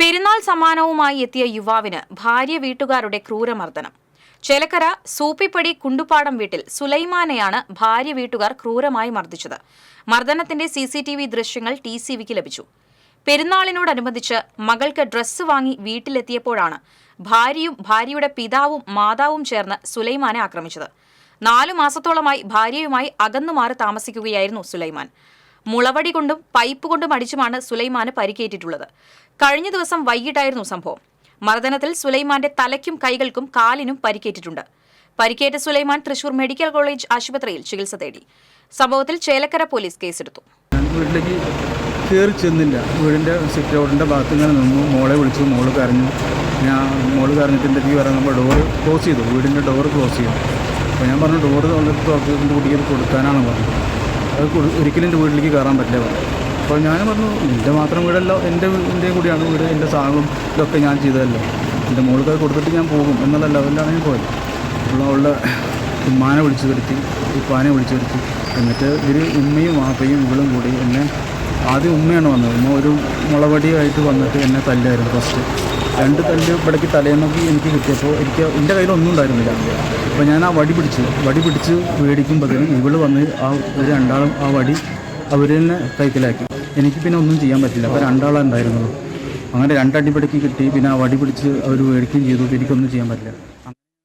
പെരുന്നാൾ സമ്മാനവുമായി എത്തിയ യുവാവിന് ഭാര്യ വീട്ടുകാരുടെ ക്രൂരമർദ്ദനം. ചേലക്കര സൂപ്പിപ്പടി കുണ്ടുപാടം വീട്ടിൽ സുലൈമാനെയാണ് ഭാര്യ വീട്ടുകാർ ക്രൂരമായി മർദ്ദിച്ചത്. മർദ്ദനത്തിന്റെ സി സി ടി വി ദൃശ്യങ്ങൾ ടി സി വിക്ക് ലഭിച്ചു. പെരുന്നാളിനോടനുബന്ധിച്ച് മകൾക്ക് ഡ്രസ്സ് വാങ്ങി വീട്ടിലെത്തിയപ്പോഴാണ് ഭാര്യയും ഭാര്യയുടെ പിതാവും മാതാവും ചേർന്ന് സുലൈമാനെ ആക്രമിച്ചത്. നാലു മാസത്തോളമായി ഭാര്യയുമായി അകന്നുമാറി താമസിക്കുകയായിരുന്നു സുലൈമാൻ. മുളവടി കൊണ്ടും പൈപ്പ് കൊണ്ടും അടിച്ചുമാണ് സുലൈമാന് പരിക്കേറ്റിട്ടുള്ളത്. കഴിഞ്ഞ ദിവസം വൈകിട്ടായിരുന്നു സംഭവം. മർദ്ദനത്തിൽ സുലൈമാന്റെ തലയ്ക്കും കൈകൾക്കും കാലിനും പരിക്കേറ്റിട്ടുണ്ട്. പരിക്കേറ്റ സുലൈമാൻ തൃശൂർ മെഡിക്കൽ കോളേജ് ആശുപത്രിയിൽ ചികിത്സ തേടി. സംഭവത്തിൽ ചേലക്കര പോലീസ് കേസെടുത്തു. കയറി ചെന്നില്ല. വീടിന്റെ സിറ്റ് ഔട്ടിന്റെ ഭാഗത്ത് ഇങ്ങനെ നിന്നു. മോളെ വിളിച്ചു. മോൾ കരഞ്ഞു. ഞാൻ മോൾ കരഞ്ഞിട്ട് എന്റെ കീ ഇറങ്ങുമ്പോൾ ഡോറ് ക്ലോസ് ചെയ്തു. വീടിന്റെ ഡോറ് ക്ലോസ് ചെയ്തു. അപ്പോൾ ഞാൻ പറഞ്ഞു ഡോറ് തുറന്നിട്ട് കുട്ടിക്ക് കൊടുക്കാനാണ് പറഞ്ഞത്. അത് ഒരിക്കലും എന്റെ വീട്ടിലേക്ക് കയറാൻ പറ്റില്ല അപ്പോൾ ഞാൻ പറഞ്ഞു എന്റെ മാത്രം വീടല്ല എന്റെ എന്റെ കൂടിയാണ് വീട് എന്റെ സാധനവും ഇതൊക്കെ ഞാൻ ചെയ്തതല്ലോ. എന്റെ മോൾക്ക് അത് കൊടുത്തിട്ട് ഞാൻ പോകും എന്നുള്ള ലെവലിലാണ് ഞാൻ പോയത്. അപ്പോൾ അവളുടെ ഉമ്മാനെ വിളിച്ചു വരുത്തി ഉപ്പാനെ വിളിച്ചു വരുത്തി. എന്നിട്ട് ഇവർ ഉമ്മയും വാപ്പയും ഇവളും കൂടി എന്നെ ആദ്യം ഉമ്മയാണ് വന്നത്. ഉമ്മ ഒരു മുളവടിയായിട്ട് വന്നിട്ട് എന്നെ തല്ലായിരുന്നു ഫസ്റ്റ് രണ്ട് തല്ല് ഇവിടേക്ക് തലേന്നൊക്കെ എനിക്ക് കിട്ടിയപ്പോൾ എനിക്ക് എന്റെ കയ്യിൽ ഒന്നും ഉണ്ടായിരുന്നില്ല. അപ്പോൾ ഞാൻ ആ വടി പിടിച്ചു വടി പിടിച്ച് മേടിക്കുമ്പോഴത്തേനും ഇവൾ വന്ന് ആ ഒരു രണ്ടാളും ആ വടി അവർ തന്നെ കൈക്കലാക്കി. എനിക്ക് പിന്നെ ഒന്നും ചെയ്യാൻ പറ്റില്ല. അപ്പോൾ രണ്ടാളാണ് ഉണ്ടായിരുന്നത് അങ്ങനെ രണ്ടടിപടിക്ക് കിട്ടി. പിന്നെ ആ വടി പിടിച്ച് അവർ മേടിക്കുകയും ചെയ്തു. എനിക്കൊന്നും ചെയ്യാൻ പറ്റില്ല.